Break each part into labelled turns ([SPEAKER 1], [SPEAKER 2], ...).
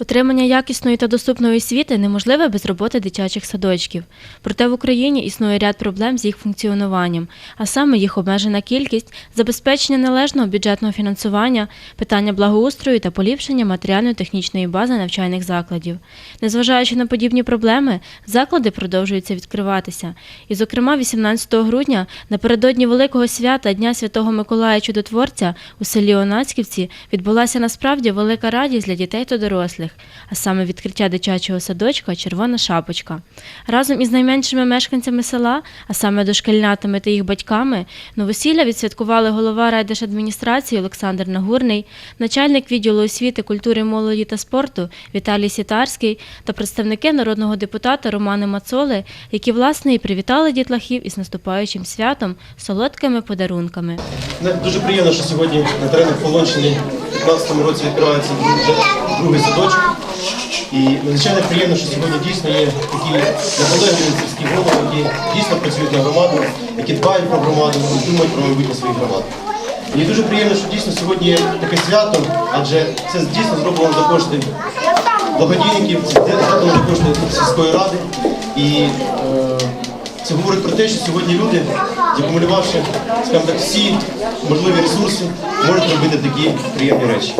[SPEAKER 1] Утримання якісної та доступної освіти неможливе без роботи дитячих садочків. Проте в Україні існує ряд проблем з їх функціонуванням, а саме їх обмежена кількість, забезпечення належного бюджетного фінансування, питання благоустрою та поліпшення матеріально-технічної бази навчальних закладів. Незважаючи на подібні проблеми, заклади продовжуються відкриватися. І, зокрема, 18 грудня напередодні великого свята Дня Святого Миколая Чудотворця у селі Онацьківці відбулася насправді велика радість для дітей та дорослих, а саме відкриття дитячого садочка Червона шапочка. Разом із найменшими мешканцями села, а саме дошкільнятами та їх батьками, новосілля відсвяткували голова райдержадміністрації Олександр Нагурний, начальник відділу освіти, культури, молоді та спорту Віталій Сітарський та представники народного депутата Романи Мацоли, які власне і привітали дітлахів із наступаючим святом солодкими подарунками.
[SPEAKER 2] Дуже приємно, що сьогодні на теренах Полонщини в 2015 році відкривається вже другий садочок. І надзвичайно приємно, що сьогодні дійсно є такі наполегливі сільські голови, які дійсно працюють на громаду, які дбають про громаду і думають про майбутнє своїх громад. Мені дуже приємно, що дійсно сьогодні є таке свято, адже це дійсно зроблено за кошти благодійників, це зроблено за кошти сільської ради. І е, це говорить про те, що сьогодні люди, закумулювавши, скажімо так, всі можливі ресурси, можуть робити такі приємні речі.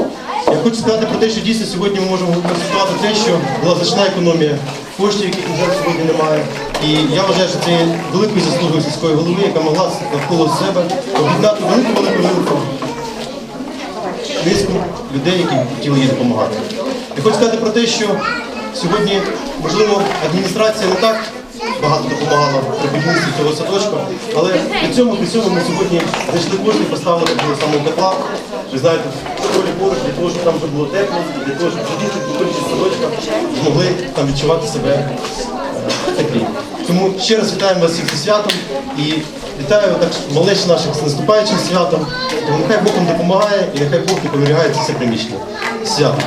[SPEAKER 2] Я хочу сказати про те, що дійсно сьогодні ми можемо констатувати те, що була значна економія коштів, яких, на сьогодні немає. І я вважаю, що це є великою заслугою сільської голови, яка могла навколо себе об'єднати велику велику велику низку людей, які хотіли їй допомагати. Я хочу сказати про те, що сьогодні, можливо, адміністрація не так багато допомагала при будівництві цього садочка, але при цьому, при цьому ми сьогодні знайшли кошти поставили до самого тепла. Ви знаєте, в школі поруч для того, щоб там вже було тепло, для того, щоб діти, виходячи з садочка, змогли там відчувати себе е, теплі. Тому ще раз вітаємо вас всіх зі святом і вітаю так малеч наших з наступаючим святом. Нехай Бог вам допомагає і нехай Бог повіряє це все приміщення. Свято.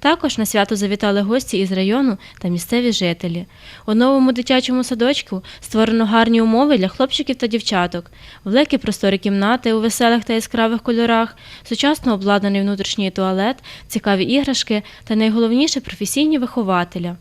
[SPEAKER 1] Також на свято завітали гості із району та місцеві жителі. У новому дитячому садочку створено гарні умови для хлопчиків та дівчаток, великі просторі кімнати у веселих та яскравих кольорах, сучасно обладнаний внутрішній туалет, цікаві іграшки та найголовніше професійні вихователя.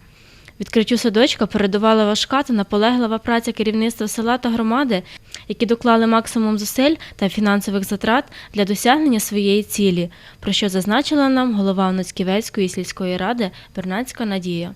[SPEAKER 1] Відкриттю садочка передувала важка та наполеглива праця керівництва села та громади, які доклали максимум зусиль та фінансових затрат для досягнення своєї цілі, про що зазначила нам голова Ноцьківецької сільської ради Бернацька Надія.